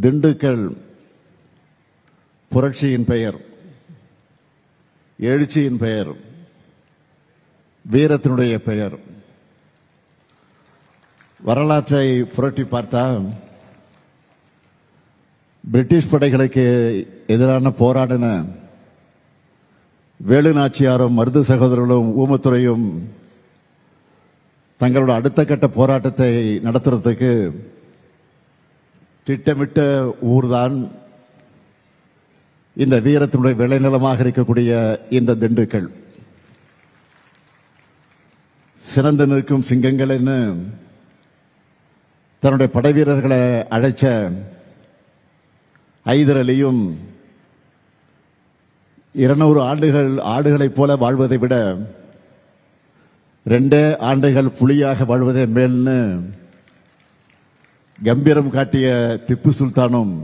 திண்டுக்கல் புரட்சியின் பெயர் எழுச்சியின் பெயர் வீரத்தினுடைய பெயர். வரலாற்றை புரட்டி பார்த்தா பிரிட்டிஷ் படைகளுக்கு எதிரான போராடின வேலு நாச்சியாரும் மருது சகோதரர்களும் ஊமத்துறையும் தங்களோட அடுத்த கட்ட போராட்டத்தை நடத்துறதுக்கு திட்டமிட்ட ஊர்தான் இந்த வீரத்தினுடைய விளைநிலமாக இருக்கக்கூடிய இந்த திண்டுக்கல். சிறந்து நிற்கும் சிங்கங்கள் என்று தன்னுடைய படைவீரர்களை அழைச்ச ஐதர் அலியும் இருநூறு ஆண்டுகள் ஆடுகளைப் போல வாழ்வதை விட ரெண்டே ஆண்டுகள் புலியாக வாழ்வதே மேல்னு கம்பீரம் காட்டிய திப்பு சுல்தானும்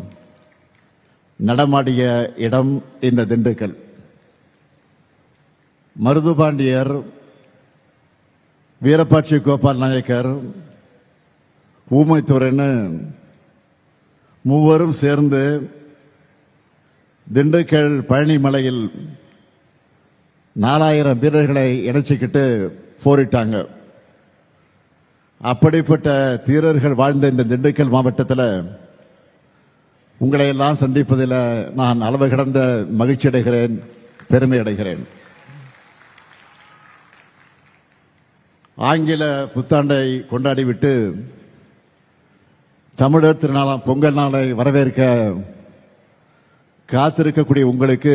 நடமாடிய இடம் இந்த திண்டுக்கல். மருதுபாண்டியர் வீரபாட்சி கோபால் நாயக்கர் ஊமைத்துறைன்னு மூவரும் சேர்ந்து திண்டுக்கல் பழனிமலையில் நாலாயிரம் வீரர்களை இணைச்சிக்கிட்டு போரிட்டாங்க. அப்படிப்பட்ட தீரர்கள் வாழ்ந்த இந்த திண்டுக்கல் மாவட்டத்தில் உங்களை எல்லாம் சந்திப்பதில் நான் அளவு கடந்த மகிழ்ச்சி அடைகிறேன் பெருமை அடைகிறேன். ஆங்கில புத்தாண்டை கொண்டாடிவிட்டு தமிழர் திருநாளாம் பொங்கல் நாளை வரவேற்க காத்திருக்கக்கூடிய உங்களுக்கு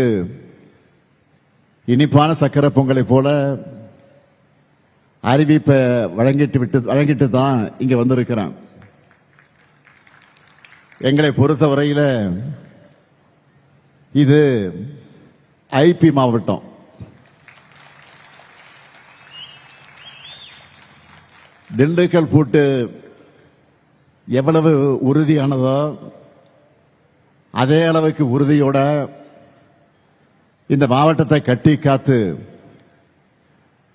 இனிப்பான சக்கரை பொங்கலை போல அறிவிப்பை வழங்கிட்டு விட்டு வழங்கிட்டு தான் இங்கே வந்திருக்கிறேன். எங்களை பொறுத்தவரையில் இது ஐபி மாவட்டம். திண்டுக்கல் பூட்டு எவ்வளவு உறுதியானதோ அதே அளவுக்கு உறுதியோட இந்த மாவட்டத்தை கட்டி காத்து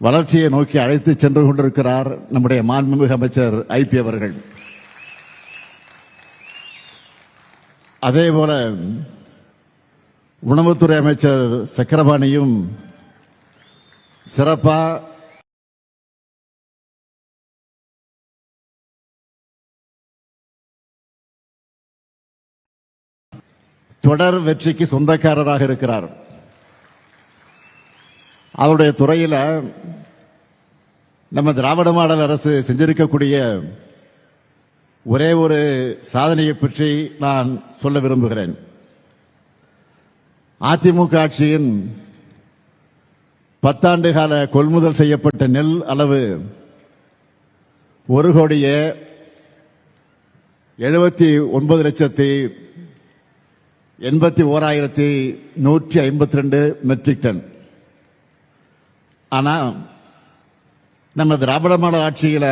வளர்ச்சியை நோக்கி அழைத்து சென்று கொண்டிருக்கிறார் நம்முடைய மாண்புமிகு அமைச்சர் ஐபி அவர்கள். அதே போல உணவுத்துறை அமைச்சர் சக்கரபாணியும் சிறப்பா தொடர் வெற்றிக்கு சொந்தக்காரராக இருக்கிறார். அவருடைய துறையில் நம்ம திராவிட மாடல் அரசு செஞ்சிருக்கக்கூடிய ஒரே ஒரு சாதனையை பற்றி நான் சொல்ல விரும்புகிறேன். அதிமுக ஆட்சியின் பத்தாண்டு கால கொள்முதல் செய்யப்பட்ட நெல் அளவு ஒரு கோடியே எழுபத்தி ஒன்பது லட்சத்தி எண்பத்தி ஓராயிரத்தி நூற்றி ஐம்பத்தி ரெண்டு மெட்ரிக் டன் ஆனா நம்ம திராவிட மாடல் ஆட்சியில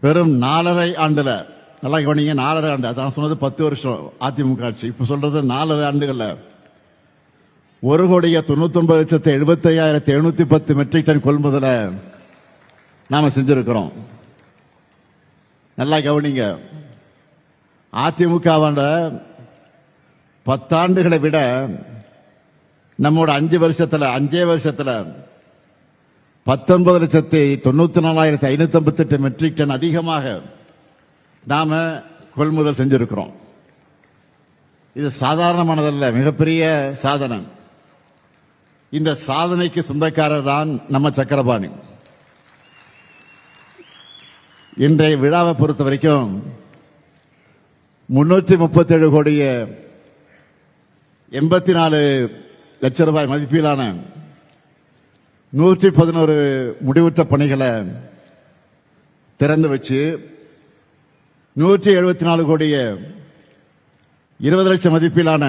வெறும் நாலரை ஆண்டுல நல்லா கவனிங்க நாலரை ஆண்டு அதான் சொன்னது பத்து வருஷம் அதிமுக ஆட்சி. இப்ப சொல்றது நாலரை ஆண்டுகள்ல. ஒரு கோடிய தொண்ணூத்தி ஒன்பது லட்சத்தி எழுபத்தி ஐயாயிரத்தி எழுநூத்தி பத்து மெட்ரிக் டன் கொள்முதல நாம செஞ்சிருக்கிறோம். நல்லா கவனிங்க. அதிமுகவாண்ட பத்தாண்டுகளை விட நம்மோட அஞ்சு வருஷத்துல அஞ்சே வருஷத்துல பத்தொன்பது லட்சத்தி தொண்ணூத்தி நாலாயிரத்தி ஐநூத்தி ஐம்பத்தி எட்டு மெட்ரிக் டன் அதிகமாக நாம கொள்முதல் செஞ்சிருக்கிறோம். இது சாதாரணமானதல்ல மிகப்பெரிய சாதனை. இந்த சாதனைக்கு சொந்தக்காரர் தான் நம்ம சக்கரபாணி. இன்றைய விழாவை பொறுத்த வரைக்கும் முன்னூற்றி முப்பத்தேழு கோடிய எண்பத்தி நாலு லட்சம் ரூபாய் மதிப்பீலான நூற்றி பதினோரு முடிவுற்ற பணிகளை திறந்து வச்சு நூற்றி எழுபத்தி நாலு கோடிய இருபது லட்சம் மதிப்பிலான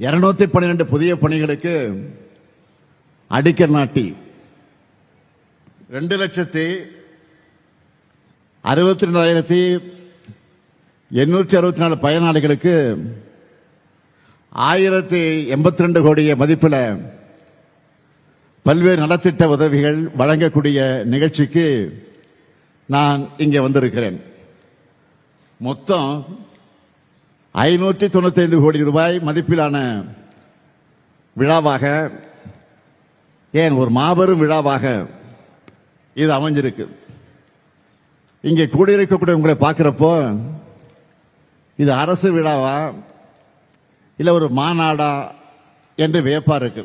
இருநூத்தி பன்னிரண்டு புதிய பணிகளுக்கு அடிக்கல் நாட்டி ரெண்டு லட்சத்தி அறுபத்தி ரெண்டாயிரத்தி எண்ணூற்றி அறுபத்தி நாலு பயனாளிகளுக்கு ஆயிரத்தி எண்பத்தி ரெண்டு கோடிய மதிப்பில் பல்வேறு நலத்திட்ட உதவிகள் வழங்கக்கூடிய நிகழ்ச்சிக்கு நான் இங்கே வந்திருக்கிறேன். மொத்தம் ஐநூற்றி தொண்ணூத்தைந்து கோடி ரூபாய் மதிப்பிலான விழாவாக ஏன் ஒரு மாபெரும் விழாவாக இது அமைஞ்சிருக்கு. இங்கே கூடியிருக்கக்கூடிய உங்களை பார்க்குறப்போ இது அரசு விழாவா இல்லை ஒரு மாநாடா என்று வியப்பா இருக்கு.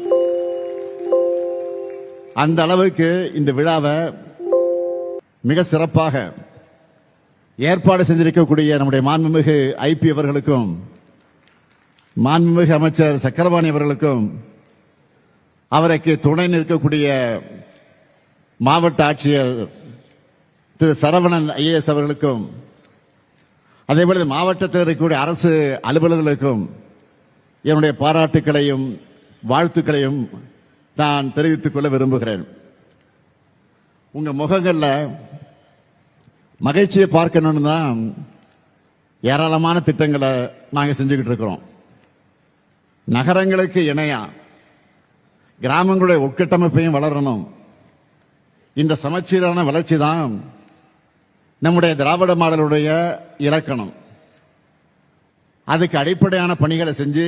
அந்த அளவுக்கு இந்த விழாவை மிக சிறப்பாக ஏற்பாடு செஞ்சிருக்கக்கூடிய நம்முடைய மாண்புமிகு ஐபி அவர்களுக்கும் மாண்புமிகு அமைச்சர் சக்கரபாணி அவர்களுக்கும் அவருக்கு துணை நிற்கக்கூடிய மாவட்ட ஆட்சியர் திரு சரவணன் ஐஏஎஸ் அவர்களுக்கும் அதேபோல இந்த மாவட்டத்தில் இருக்கக்கூடிய அரசு அலுவலர்களுக்கும் என்னுடைய பாராட்டுக்களையும் வாழ்த்துக்களையும் நான் தெரிவித்துக் கொள்ள விரும்புகிறேன். உங்க முகங்களில் மகிழ்ச்சியை பார்க்கணும்னு தான் ஏராளமான திட்டங்களை நாங்கள் செஞ்சுக்கிட்டு இருக்கிறோம். நகரங்களுக்கு இணையா கிராமங்களுடைய உட்கட்டமைப்பையும் வளரணும். இந்த சமச்சீரான வளர்ச்சி தான் நம்முடைய திராவிட மாடலுடைய இலக்கணம். அதுக்கு அடிப்படையான பணிகளை செஞ்சு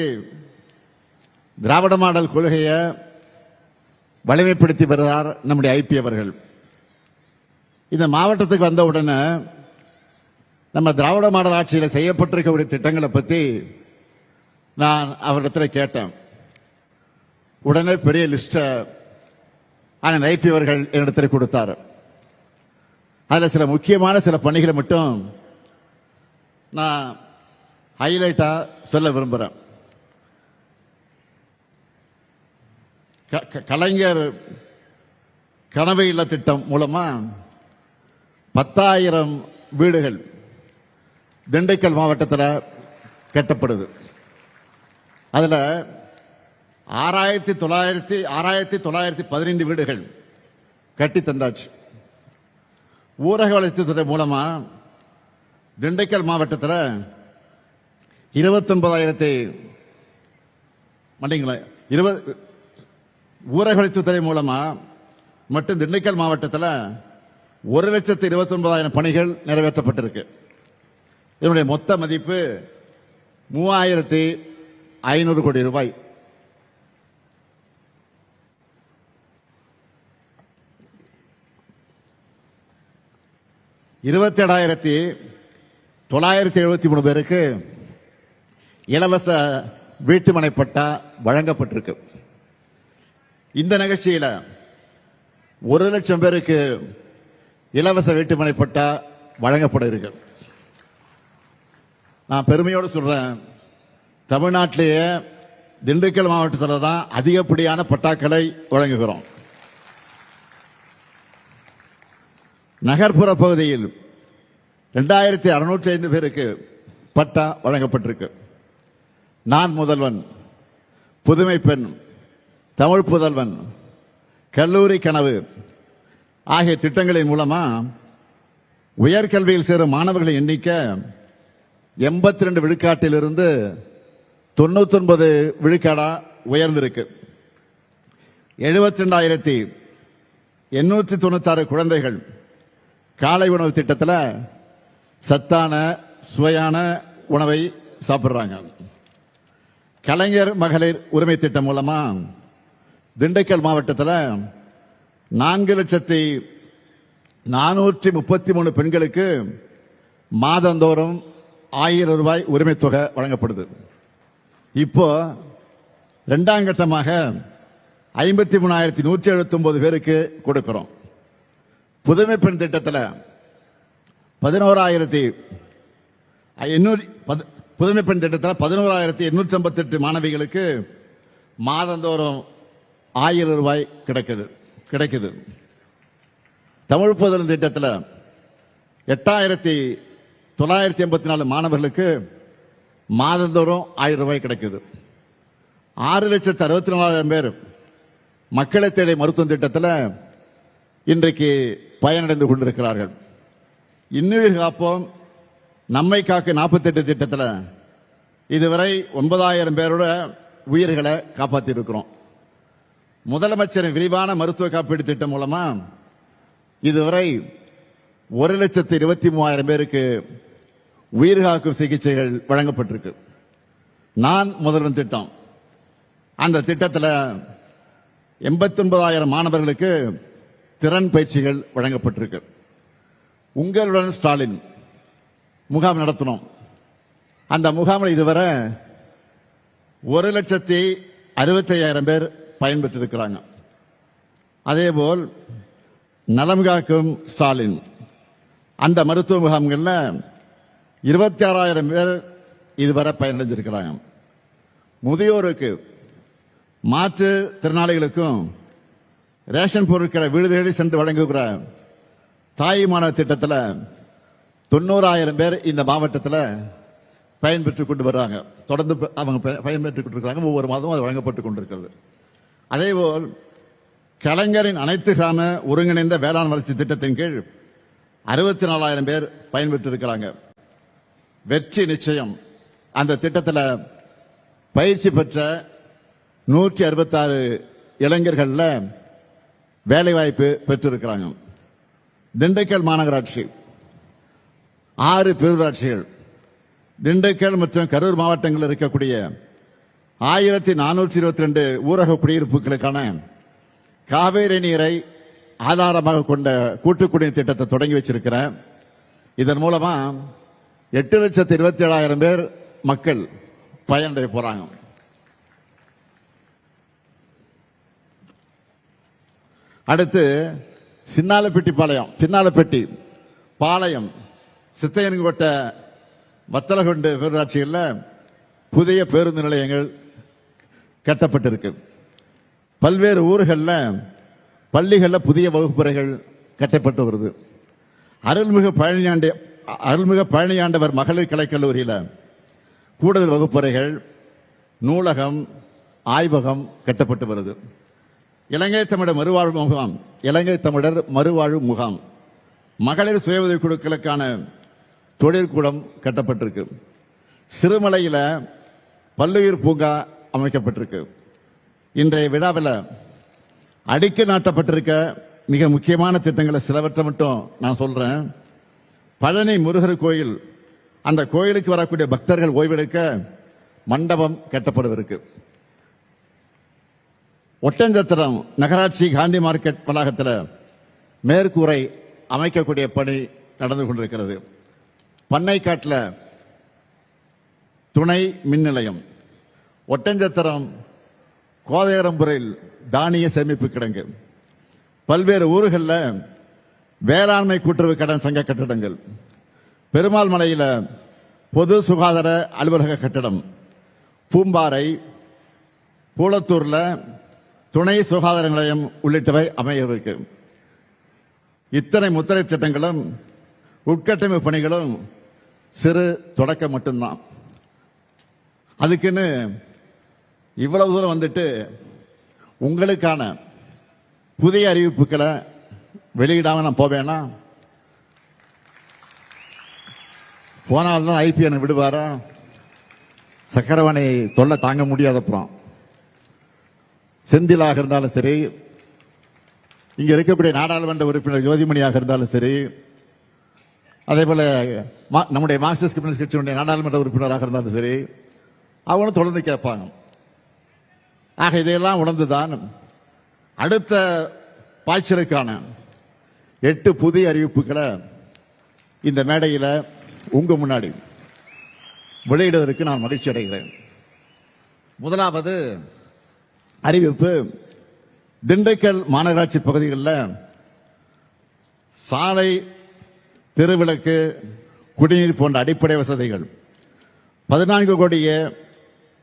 திராவிட மாடல் கொள்கையை வலிமைப்படுத்தி வருகிறார் நம்முடைய ஐபி அவர்கள். இந்த மாவட்டத்துக்கு வந்த உடனே நம்ம திராவிட மாடல் ஆட்சியில் செய்யப்பட்டிருக்கக்கூடிய திட்டங்களை பற்றி நான் அவரிடத்தில் கேட்டேன். உடனே பெரிய லிஸ்ட்டை ஆனால் ஐபி அவர்கள் என்னிடத்தில் கொடுத்தார். அதில் சில முக்கியமான சில பணிகளை மட்டும் நான் ஹைலைட்டா சொல்ல விரும்புகிறேன் க- க- கலைஞர் கனவு இல்ல திட்டம் மூலமா பத்தாயிரம் வீடுகள் திண்டுக்கல் மாவட்டத்தில் கட்டப்படுது. அதில் ஆறாயிரத்தி தொள்ளாயிரத்தி ஆறாயிரத்தி தொள்ளாயிரத்தி பதினைந்து வீடுகள் கட்டி தந்தாச்சு. ஊரக வளர்ச்சித்துறை மூலமாக திண்டுக்கல் மாவட்டத்தில் இருபத்தொன்பதாயிரத்தி மண்டிங்களேன் இருபது ஊரகத்துறை மூலமா மட்டும் திண்டுக்கல் மாவட்டத்தில் ஒரு லட்சத்து இருபத்தி ஒன்பதாயிரம் பணிகள் நிறைவேற்றப்பட்டிருக்கு. இதனுடைய மொத்த மதிப்பு மூவாயிரத்தி ஐநூறு கோடி ரூபாய். இருபத்தி ஏழாயிரத்தி தொள்ளாயிரத்தி எழுபத்தி மூணு பேருக்கு இலவச வீட்டுமனை பட்டா வழங்கப்பட்டிருக்கு. இந்த நிகழ்ச்சியில ஒரு லட்சம் பேருக்கு இலவச வீட்டுமனை பட்டா வழங்கப்பட இருக்கு நான் பெருமையோடு சொல்றேன் தமிழ்நாட்டிலேயே திண்டுக்கல் மாவட்டத்தில் தான் அதிகப்படியான பட்டாக்களை வழங்குகிறோம். நகர்ப்புற பகுதியில் ரெண்டாயிரத்தி அறுநூற்றி ஐந்து பேருக்கு பட்டா வழங்கப்பட்டிருக்கு. நான் முதல்வன் புதுமை பெண் தமிழ் புதல்வன் கல்லூரி கனவு ஆகிய திட்டங்களின் மூலமா உயர்கல்வியில் சேரும் மாணவர்களின் எண்ணிக்கை எண்பத்தி ரெண்டு விழுக்காட்டிலிருந்து தொண்ணூத்தி ஒன்பது விழுக்காடா உயர்ந்திருக்கு. எழுபத்தி ரெண்டாயிரத்தி எண்ணூற்றி தொண்ணூத்தாறு குழந்தைகள் காலை உணவு திட்டத்தில் சத்தான சுவையான உணவை சாப்பிட்றாங்க. கலைஞர் மகளிர் உரிமை திட்டம் மூலமா திண்டுக்கல் மாவட்டத்தில் நான்கு லட்சத்தி நானூற்றி முப்பத்தி மூணு பெண்களுக்கு மாதந்தோறும் ஆயிரம் ரூபாய் உரிமை தொகை வழங்கப்படுது. இப்போ ரெண்டாம் கட்டமாக ஐம்பத்தி மூணாயிரத்தி நூற்றி எழுபத்தி ஒன்பது பேருக்கு கொடுக்கிறோம். புதுமை பெண் திட்டத்தில் பதினோராயிரத்தி எண்ணூறு புதுமை பெண் திட்டத்தில் பதினோராயிரத்தி எண்ணூற்றி ஐம்பத்தெட்டு மாணவிகளுக்கு மாதந்தோறும் ஆயிரம் ரூபாய் கிடைக்குது கிடைக்குது. தமிழ் புதல் திட்டத்தில் எட்டாயிரத்தி தொள்ளாயிரத்தி எண்பத்தி நாலு மாணவர்களுக்கு மாதந்தோறும் ஆயிரம் ரூபாய் கிடைக்குது. ஆறு லட்சத்து அறுபத்தி நாலாயிரம் பேர் மக்களை தேடி மருத்துவ திட்டத்தில் இன்றைக்கு பயனடைந்து கொண்டிருக்கிறார்கள். இன்னுயிர் காப்போம். நம்மை காக்க நாற்பத்தெட்டு திட்டத்தில் இதுவரை ஒன்பதாயிரம் பேரோட உயிர்களை காப்பாற்றி இருக்கிறோம் முதலமைச்சரின் விரிவான மருத்துவ காப்பீடு திட்டம் மூலமா இதுவரை ஒரு லட்சத்து இருபத்தி மூவாயிரம் பேருக்கு உயிர்காக்கும் சிகிச்சைகள் வழங்கப்பட்டிருக்கு. நான் முதல்வன் திட்டம். அந்த திட்டத்தில் எண்பத்தொன்பதாயிரம் மாணவர்களுக்கு திறன் பயிற்சிகள் வழங்கப்பட்டிருக்கு. உங்களுடன் ஸ்டாலின். முகாம் நடத்தினோம். அந்த முகாமில் இதுவரை ஒரு லட்சத்தி அறுபத்தையாயிரம் பேர் பயன்பெற்றிருக்கிறாங்க. அதேபோல் நலம் காக்கும் ஸ்டாலின். அந்த மருத்துவ முகாம்களில் இருபத்தி ஆறாயிரம் பேர் இதுவரை பயனடைஞ்சிருக்கிறாங்க. முதியோருக்கு மாற்று திறனாளிகளுக்கும் ரேஷன் பொருட்களை வீடு தேடி சென்று வழங்குகிற தாயுமான திட்டத்தில் தொண்ணூறாயிரம் பேர் இந்த மாவட்டத்தில் பயன்பெற்று கொண்டு வர்றாங்க. தொடர்ந்து அவங்க ப- கொண்டிருக்கிறாங்க. ஒவ்வொரு மாதமும் அது வழங்கப்பட்டு கொண்டிருக்கிறது. அதேபோல் கலைஞரின் அனைத்து கிராம ஒருங்கிணைந்த வேளாண் வளர்ச்சி திட்டத்தின் கீழ் அறுபத்தி நாலாயிரம் பேர் பயன்பெற்று இருக்கிறாங்க வெற்றி நிச்சயம். அந்த திட்டத்தில் பயிற்சி பெற்ற நூற்றி அறுபத்தாறு இளைஞர்களில் வேலைவாய்ப்பு பெற்றிருக்கிறாங்க. திண்டுக்கல் மாநகராட்சி. ஆறு பேரூராட்சிகள் திண்டுக்கல் மற்றும் கரூர் மாவட்டங்களில் இருக்கக்கூடிய ஆயிரத்தி நானூற்றி இருபத்தி ரெண்டு ஊரக குடியிருப்புகளுக்கான காவேரி நீரை ஆதாரமாக கொண்ட கூட்டு குடிநீர் திட்டத்தை தொடங்கி வச்சிருக்கிறேன் இதன் மூலமா எட்டு லட்சத்தி இருபத்தி ஏழாயிரம் பேர் மக்கள் பயனடைய போறாங்க. அடுத்து சின்னாலப்பட்டி பாளையம் சின்னாலப்பட்டி பாளையம். சித்தையன்கோட்டை வத்தலகுண்டு பேரூராட்சியில் புதிய பேருந்து நிலையங்கள் கட்டப்பட்டிருக்கு. பல்வேறு ஊர்களில் பள்ளிகளில் புதிய வகுப்பறைகள் கட்டப்பட்டு வருது. அருள்மிகு பழனியாண்ட அருள்மிகு பழனியாண்டவர் மகளிர் கலைக்கல்லூரியில் கூடுதல் வகுப்பறைகள் நூலகம் ஆய்வகம் கட்டப்பட்டு வருது. இலங்கை தமிழர் மறுவாழ்வு முகாம் இலங்கை தமிழர் மறுவாழ்வு முகாம். மகளிர் சுய உதவி குழுக்களுக்கான தொழிற்கூடம் கட்டப்பட்டிருக்கு. சிறுமலையில் பல்லுயிர் பூங்கா அமைக்கப்பட்டிருக்கு. இன்றைய விழாவில் அடிக்க நாட்டப்பட்டிருக்க மிக முக்கியமான திட்டங்களை சிலவற்றை மட்டும் நான் சொல்றேன். பழனி முருகர் கோயில் அந்த கோயிலுக்கு வரக்கூடிய பக்தர்கள் ஓய்வெடுக்க மண்டபம் கட்டப்படவிருக்கு ஒட்டஞ்சத்திரம் நகராட்சி காந்தி மார்க்கெட் வளாகத்தில் மேற்கூரை அமைக்கக்கூடிய பணி நடந்து கொண்டிருக்கிறது. பண்ணைக்காட்டில் துணை மின் நிலையம் ஒட்டஞ்சத்திரம் கோதையரம்புரையில் தானிய சேமிப்பு கிடங்கு. பல்வேறு ஊர்களில் வேளாண்மை கூட்டுறவு கடன் சங்க கட்டிடங்கள். பெருமாள் மலையில் பொது சுகாதார அலுவலக கட்டிடம். பூம்பாறை கூளத்தூரில் துணை சுகாதார நிலையம் உள்ளிட்டவை அமையவிருக்கு. இத்தனை முத்திரை திட்டங்களும் உட்கட்டமைப்பு பணிகளும் சிறு தொடக்கம் மட்டும்தான். அதுக்குன்னு இவ்வளவு தூரம் வந்துட்டு உங்களுக்கான புதிய அறிவிப்புகளை வெளியிடாம நான் போவேனா? போனால்தான் ஐபிஎன் விடுவாரா? சக்கரவாணி தொல்லை தாங்க முடியாத அப்புறம் செந்திலாக இருந்தாலும் சரி இங்க இருக்கக்கூடிய நாடாளுமன்ற உறுப்பினர் ஜோதிமணியாக இருந்தாலும் சரி அதே போல மா- நம்முடைய மார்க்சிஸ்ட் கம்யூனிஸ்ட் கட்சியினுடைய நாடாளுமன்ற உறுப்பினராக இருந்தாலும் சரி அவங்களும் தொடர்ந்து கேட்பாங்க. ஆக இதையெல்லாம் உணர்ந்துதான் அடுத்த பாய்ச்சலுக்கான எட்டு புதிய அறிவிப்புகளை இந்த மேடையில் உங்க முன்னாடி வெளியிடுவதற்கு நான் மகிழ்ச்சி அடைகிறேன். முதலாவது அறிவிப்பு திண்டுக்கல் மாநகராட்சி பகுதிகளில் சாலை தெருவிளக்கு குடிநீர் போன்ற அடிப்படை வசதிகள். பதினான்கு கோடியே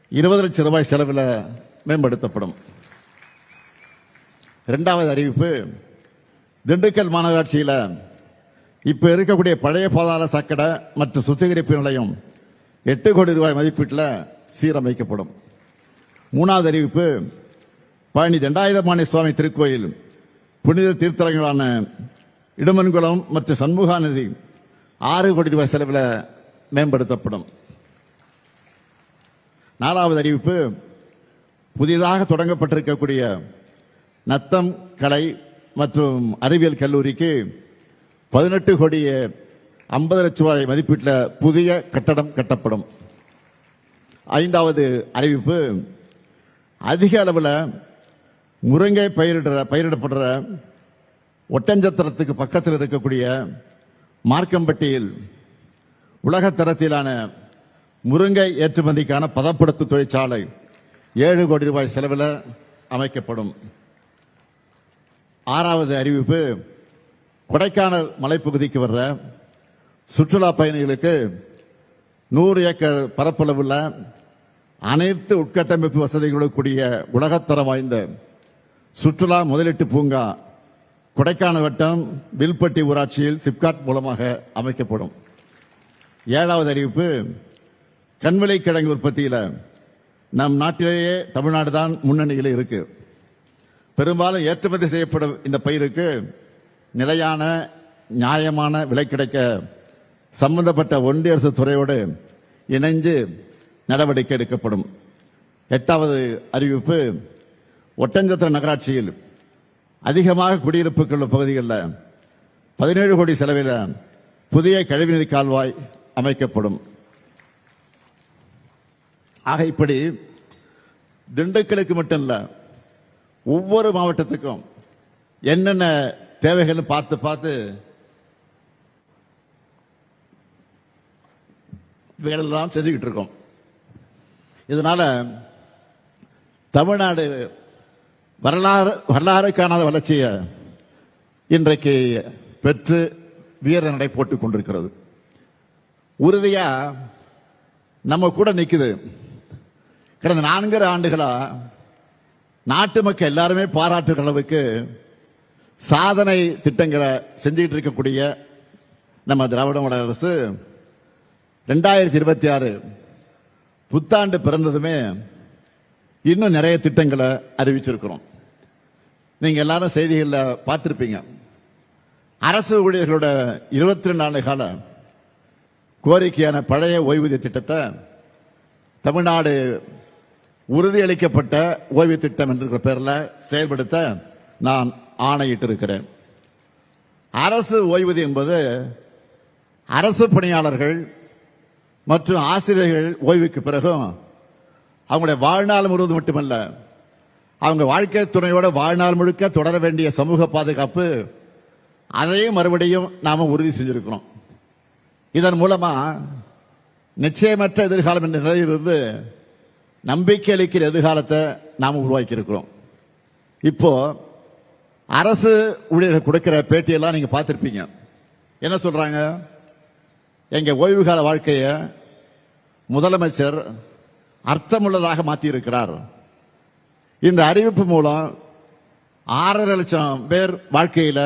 இருபது லட்சம் ரூபாய் செலவில் மேம்படுத்தப்படும். ரெண்டாவது அறிவிப்பு திண்டுக்கல் மாநகராட்சியில் இப்போ இருக்கக்கூடிய பழைய பாதாள சக்கடை மற்றும் சுத்திகரிப்பு நிலையம் எட்டு கோடி ரூபாய் மதிப்பீட்டில் சீரமைக்கப்படும். மூணாவது அறிவிப்பு பழனி தண்டாயுதபாணி சுவாமி திருக்கோயில் புனித தீர்த்தலங்களான இடுமன்குளம் மற்றும் சண்முகா நதி ஆறு கோடி ரூபாய் செலவில் மேம்படுத்தப்படும். நாலாவது அறிவிப்பு புதிதாக தொடங்கப்பட்டிருக்கக்கூடிய நத்தம் கலை மற்றும் அறிவியல் கல்லூரிக்கு பதினெட்டு கோடியே ஐம்பது லட்ச ரூபாய் மதிப்பீட்டில் புதிய கட்டடம் கட்டப்படும். ஐந்தாவது அறிவிப்பு அதிக அளவில் முருங்கை பயிரிடுற பயிரிடப்படுற ஒட்டஞ்சத்திரத்துக்கு பக்கத்தில் இருக்கக்கூடிய மார்க்கம்பட்டியில் உலகத்தரத்திலான முருங்கை ஏற்றுமதிக்கான பதப்படுத்து தொழிற்சாலை ஏழு கோடி ரூபாய் செலவில் அமைக்கப்படும். ஆறாவது அறிவிப்பு கொடைக்கானல் மலைப்பகுதிக்கு வர்ற சுற்றுலா பயணிகளுக்கு நூறு ஏக்கர் பரப்பளவுள்ள அனைத்து உட்கட்டமைப்பு வசதிகளுக்கூடிய கூடிய உலகத்தரம் வாய்ந்த சுற்றுலா முதலீட்டு பூங்கா கொடைக்கானல் வட்டம் வில்பட்டி ஊராட்சியில் சிப்காட் மூலமாக அமைக்கப்படும். ஏழாவது அறிவிப்பு கண்விலை கிழங்கு உற்பத்தியில் நம் நாட்டிலேயே தமிழ்நாடு தான் முன்னணியில் இருக்கு. பெரும்பாலும் ஏற்றுமதி செய்யப்படும் இந்த பயிருக்கு நிலையான நியாயமான விலை கிடைக்க சம்பந்தப்பட்ட ஒன்றிய அரசு துறையோடு இணைஞ்சு நடவடிக்கை எடுக்கப்படும். எட்டாவது அறிவிப்பு ஒட்டஞ்சத்திர நகராட்சியில் அதிகமாக குடியிருப்புகள் உள்ள பகுதிகளில் பதினேழு கோடி செலவில் புதிய கழிவுநீர் கால்வாய் அமைக்கப்படும். ஆக இப்படி திண்டுக்கலுக்கு மட்டும் இல்லை ஒவ்வொரு மாவட்டத்துக்கும் என்னென்ன தேவைகள் பார்த்து பார்த்து வேலையெல்லாம் செஞ்சுக்கிட்டு இருக்கோம். இதனால தமிழ்நாடு வரலாறு வரலாறு காணாத வளர்ச்சியை இன்றைக்கு பெற்று வீர நடை போட்டுக் கொண்டிருக்கிறது. உறுதியா நம்ம கூட நிற்குது கடந்த நான்கரை ஆண்டுகளா நாட்டு மக்கள் எல்லாருமே பாராட்டுகிற அளவுக்கு சாதனை திட்டங்களை செஞ்சுக்கிட்டு இருக்கக்கூடிய நம்ம திராவிட மாடல் அரசு ரெண்டாயிரத்தி இருபத்தி ஆறு புத்தாண்டு பிறந்ததுமே இன்னும் நிறைய திட்டங்களை அறிவிச்சிருக்கிறோம். நீங்க எல்லாரும் செய்திகளில் பார்த்துருப்பீங்க. அரசு ஊழியர்களோட இருபத்தி ரெண்டு ஆண்டு கால கோரிக்கையான பழைய ஓய்வூதிய திட்டத்தை தமிழ்நாடு உறுதியளிக்கப்பட்ட ஓய்வு திட்டம் என்ற பெயரில் செயல்படுத்த நான் ஆணையிட்டு இருக்கிறேன் அரசு ஓய்வூதியம் என்பது அரசு பணியாளர்கள் மற்றும் ஆசிரியர்கள் ஓய்வுக்கு பிறகும் அவங்களுடைய வாழ்நாள் முழுவதும் மட்டுமல்ல அவங்க வாழ்க்கை துணையோட வாழ்நாள் முழுக்க தொடர வேண்டிய சமூக பாதுகாப்பு அதையும் மறுபடியும் நாம உறுதி செஞ்சிருக்கிறோம். இதன் மூலமா நிச்சயமற்ற எதிர்காலம் என்ற நிலையிலிருந்து நம்பிக்கை அளிக்கிற எதிர்காலத்தை நாம் உருவாக்கி இருக்கிறோம் இப்போ அரசு ஊழியர்கள் கொடுக்கிற பேட்டியெல்லாம் நீங்க பார்த்துருப்பீங்க. என்ன சொல்றாங்க? எங்க ஓய்வு கால வாழ்க்கையை முதலமைச்சர் அர்த்தமுள்ளதாக மாற்றி இருக்கிறார் இந்த அறிவிப்பு மூலம் ஆறரை லட்சம் பேர் வாழ்க்கையில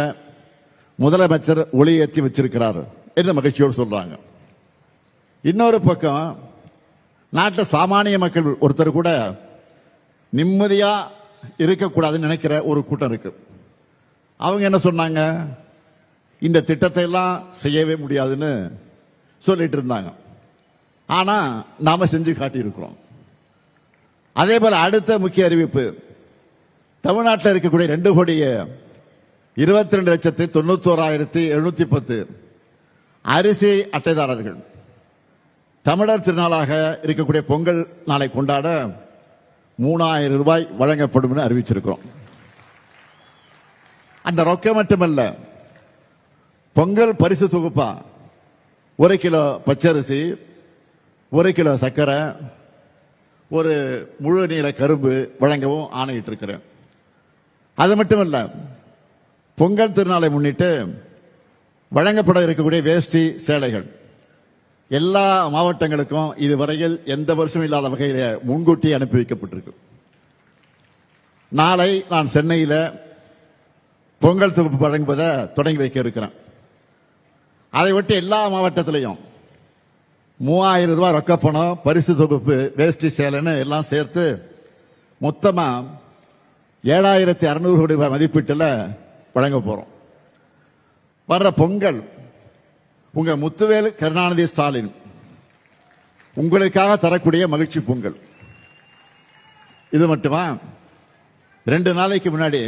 முதலமைச்சர் ஒளியேற்றி வச்சிருக்கிறார் என்று மகிழ்ச்சியோடு சொல்றாங்க. இன்னொரு பக்கம் நாட்டில் சாமானிய மக்கள் ஒருத்தர் கூட நிம்மதியா இருக்கக்கூடாதுன்னு நினைக்கிற ஒரு கூட்டம் இருக்கு. அவங்க என்ன சொன்னாங்க? இந்த திட்டத்தை எல்லாம் செய்யவே முடியாதுன்னு சொல்லிட்டு இருந்தாங்க. ஆனா நாம செஞ்சு காட்டியிருக்கிறோம். அதே போல அடுத்த முக்கிய அறிவிப்பு. தமிழ்நாட்டில் இருக்கக்கூடிய ரெண்டு கோடிய இருபத்தி ரெண்டு லட்சத்தி தொண்ணூத்தோராயிரத்தி எழுநூத்தி பத்து அரிசி அட்டைதாரர்கள். தமிழர் திருநாளாக இருக்கக்கூடிய பொங்கல் நாளை கொண்டாட மூணாயிரம் ரூபாய் வழங்கப்படும் அறிவிச்சிருக்கிறோம். அந்த ரொக்கம் மட்டுமல்ல பொங்கல் பரிசு தொகுப்பா ஒரு கிலோ பச்சரிசி ஒரு கிலோ சர்க்கரை ஒரு முழு நீள கரும்பு வழங்கவும் ஆணையிட்டு இருக்கிறேன் அது மட்டும் இல்லை பொங்கல் திருநாளை முன்னிட்டு வழங்கப்பட இருக்கக்கூடிய வேஷ்டி சேலைகள். எல்லா மாவட்டங்களுக்கும் இதுவரையில் எந்த வருஷமும் இல்லாத வகையில் முன்கூட்டி அனுப்பி வைக்கப்பட்டிருக்கு. நாளை நான் சென்னையில் பொங்கல் தொகுப்பு வழங்குவதை தொடங்கி வைக்க இருக்கிறேன். அதை விட்டு எல்லா மாவட்டத்திலையும் மூவாயிரம் ரூபாய் ரொக்க பணம் பரிசு தொகுப்பு வேஷ்டி சேலைன்னு எல்லாம் சேர்த்து மொத்தமா ஏழாயிரத்தி அறுநூறு கோடி ரூபாய் மதிப்பீட்டில் வழங்க போறோம். வர்ற பொங்கல் உங்க முத்துவேல் கருணாநிதி ஸ்டாலின் உங்களுக்காக தரக்கூடிய மகிழ்ச்சி பொங்கல். இது மட்டுமா? ரெண்டு நாளைக்கு முன்னாடி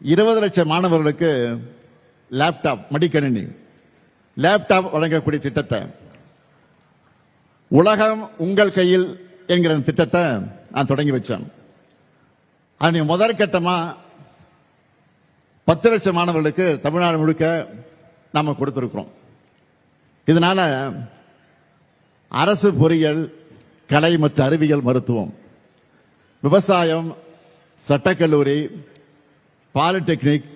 இருபது லட்சம் மாணவர்களுக்கு லேப்டாப் மடிக்கணினி லேப்டாப் வழங்கக்கூடிய திட்டத்தை உலகம் உங்கள் கையில் என்கிற திட்டத்தை நான் தொடங்கி வச்சேன். அது முதல் கட்டமாக பத்து லட்சம் மாணவர்களுக்கு தமிழ்நாடு முழுக்க நாம் கொடுத்துருக்குறோம். இதனால அரசு பொறியியல் கலை மற்றும் அறிவியல் மருத்துவம் விவசாயம் சட்டக்கல்லூரி பாலிடெக்னிக்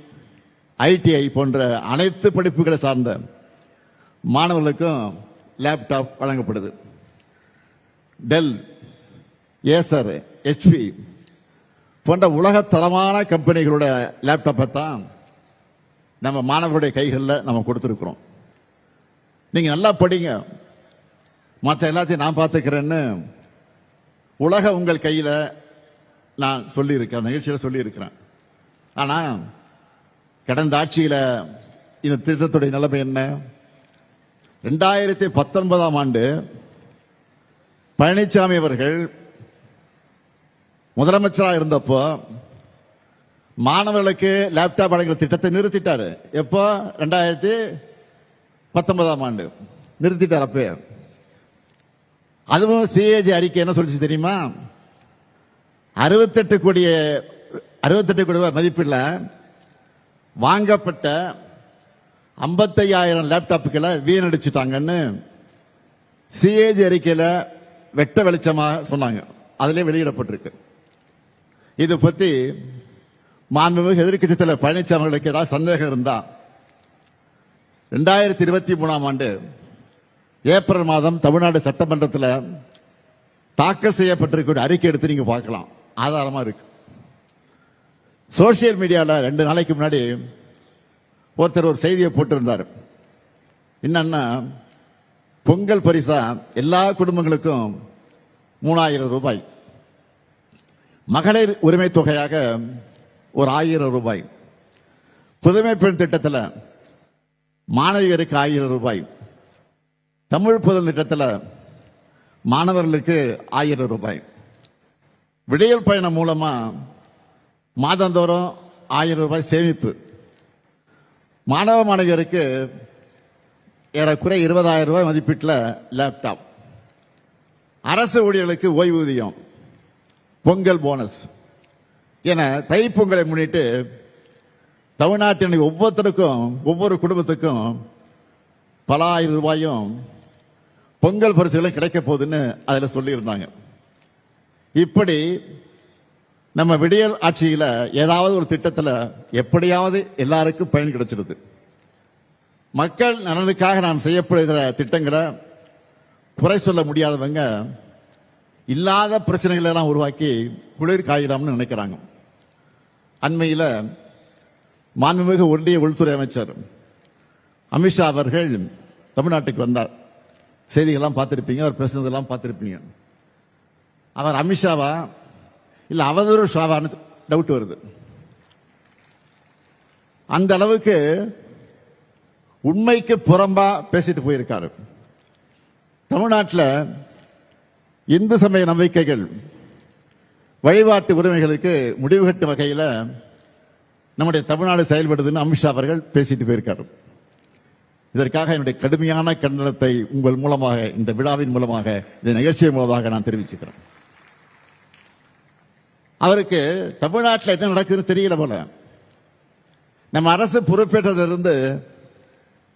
ஐடிஐ போன்ற அனைத்து படிப்புகளை சார்ந்த மாணவர்களுக்கும் லேப்டாப் வழங்கப்படுது. டெல் ஏசர் ஹெச்பி போன்ற உலகத்தரமான கம்பெனிகளோட லேப்டாப்பை தான் நம்ம மாணவர்களுடைய கைகளில் நம்ம கொடுத்துருக்குறோம். நீங்கள் நல்லா படிங்க. மற்ற எல்லாத்தையும் நான் பார்த்துக்கிறேன்னு உலக உங்கள் கையில் நான் சொல்லியிருக்கேன். அந்த நிகழ்ச்சியில் சொல்லியிருக்கிறேன். ஆனால் கடந்த ஆட்சியில் இந்த திட்டத்துடைய நிலைமை என்ன? ரெண்டாயிரத்தி பத்தொன்பதாம் ஆண்டு பழனிசாமி அவர்கள் முதலமைச்சராக இருந்தப்போ மாணவர்களுக்கு லேப்டாப் வழங்குற திட்டத்தை நிறுத்திட்டாரு. எப்போ? ரெண்டாயிரத்தி பத்தொன்பதாம் ஆண்டு. நிறுத்திட்டார் அப்போ அதுவும் சிஏஜி அறிக்கை என்ன சொல்லிச்சு தெரியுமா? அறுபத்தெட்டு கோடி அறுபத்தெட்டு கோடி ரூபாய் மதிப்பில் வாங்கப்பட்ட ஐம்பத்தையாயிரம் லேப்டாப்புகளை வீணடிச்சுட்டாங்கன்னு சிஏஜி அறிக்கையில் வெட்ட வெளிச்சமாக சொன்னாங்க. அதிலே வெளியிடப்பட்டிருக்கு. இது பற்றி மாண்புமிகு எதிர்க்கட்சி தலைவர் பழனிசாமி அவர்களுக்கு ஏதாவது சந்தேகம் இருந்தா ரெண்டாயிரத்தி இருபத்தி மூணாம் ஆண்டு ஏப்ரல் மாதம் தமிழ்நாடு சட்டமன்றத்தில் தாக்கல் செய்யப்பட்டிருக்கிற அறிக்கை எடுத்து நீங்க பார்க்கலாம். ஆதாரமா இருக்கு. சோசியல் மீடியாவில் ரெண்டு நாளைக்கு முன்னாடி ஒருத்தர் ஒரு செய்தியை போட்டிருந்தார். என்னன்னா பொங்கல் பரிசா எல்லா குடும்பங்களுக்கும் மூணாயிரம் ரூபாய். மகளிர் உரிமை தொகையாக ஒரு ஆயிரம் ரூபாய். புதுமை பெண் திட்டத்தில் மாணவியருக்கு ஆயிரம் ரூபாய். தமிழ் புதல் திட்டத்தில் மாணவர்களுக்கு ஆயிரம் ரூபாய். விடியல் பயணம் மூலமா மாதந்தோறும் ஆயிரம் ரூபாய் சேமிப்பு. மாணவ மாணவியருக்கு ஏறக்குறை இருபதாயிரம் ரூபாய் மதிப்பீட்டில் லேப்டாப் அரசு ஊழியர்களுக்கு ஓய்வூதியம் பொங்கல் போனஸ் என தைப்பொங்கலை முன்னிட்டு தமிழ்நாட்டின் ஒவ்வொருத்தருக்கும் ஒவ்வொரு குடும்பத்துக்கும் பல ஆயிரம் ரூபாயும் பொங்கல் பரிசுகளும் கிடைக்க போகுதுன்னு அதில் சொல்லியிருந்தாங்க. இப்படி நம்ம விடியல் ஆட்சியில் ஏதாவது ஒரு திட்டத்தில் எப்படியாவது எல்லாருக்கும் பயன் கிடைச்சிருது. மக்கள் நலனுக்காக நாம் செய்யப்படுகிற திட்டங்களை குறை சொல்ல முடியாதவங்க இல்லாத பிரச்சனைகளை எல்லாம் உருவாக்கி குளிர் காயிலாம்னு நினைக்கிறாங்க. அண்மையில் மாண்புமிகு ஒன்றிய உள்துறை அமைச்சர் அமித்ஷா அவர்கள் தமிழ்நாட்டுக்கு வந்தார். செய்திகள்லாம் பார்த்துருப்பீங்க அவர் பேசுனதெல்லாம் பார்த்துருப்பீங்க. அவர் அமித்ஷாவா? இல்லை அவதூறு ஷாவான்னு டவுட் வருது. அந்த அளவுக்கு உண்மைக்கு புறம்பா பேசிட்டு போயிருக்காரு. தமிழ்நாட்டில் இந்து சமய நம்பிக்கைகள் வழிபாட்டு உரிமைகளுக்கு முடிவு கட்டும் வகையில் நம்முடைய தமிழ்நாடு செயல்படுதுன்னு அமித்ஷா அவர்கள் பேசிட்டு போயிருக்காரு. இதற்காக என்னுடைய கடுமையான கண்டனத்தை உங்கள் மூலமாக இந்த விழாவின் மூலமாக இந்த நிகழ்ச்சியின் மூலமாக நான் தெரிவிச்சுக்கிறேன். அவருக்கு தமிழ்நாட்டில் என்ன நடக்குதுன்னு தெரியல போல. நம்ம அரசு பொறுப்பேற்றதிலிருந்து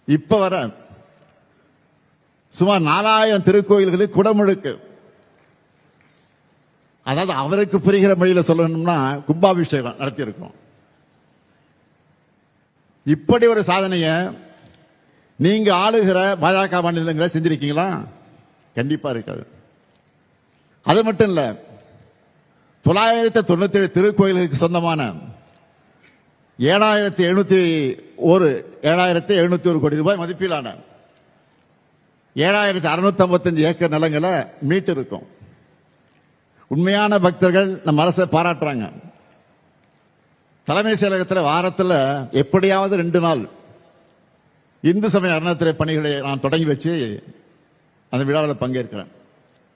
இப்ப வர சுமார் நாலாயிரம் திருக்கோயில்களில் குடமுழுக்கு அதாவது அவருக்கு புரிகிற மொழியில சொல்லணும்னா கும்பாபிஷேகம் நடத்தியிருக்கோம். இப்படி ஒரு சாதனையை நீங்க ஆளுகிற பாஜக மாநிலங்களை செஞ்சிருக்கீங்களா? கண்டிப்பா இருக்காது. அது மட்டும் இல்ல தொள்ளாயிரத்தி தொண்ணூத்தி ஏழு திருக்கோயில்களுக்கு சொந்தமான ஏழாயிரத்தி எழுநூத்தி ஒரு ஏழாயிரத்தி எழுநூத்தி ஒரு கோடி ரூபாய் மதிப்பிலான ஏழாயிரத்தி அறுநூத்தி ஐம்பத்தஞ்சு ஏக்கர் நிலங்களை மீட்டு இருக்கும் உண்மையான பக்தர்கள் நம்ம அரசை பாராட்டுறாங்க. தலைமை செயலகத்தில் வாரத்தில் எப்படியாவது ரெண்டு நாள் இந்து சமய அறநிலையத்துறை பணிகளை நான் தொடங்கி வச்சு அந்த விழாவில் பங்கேற்கிறேன்.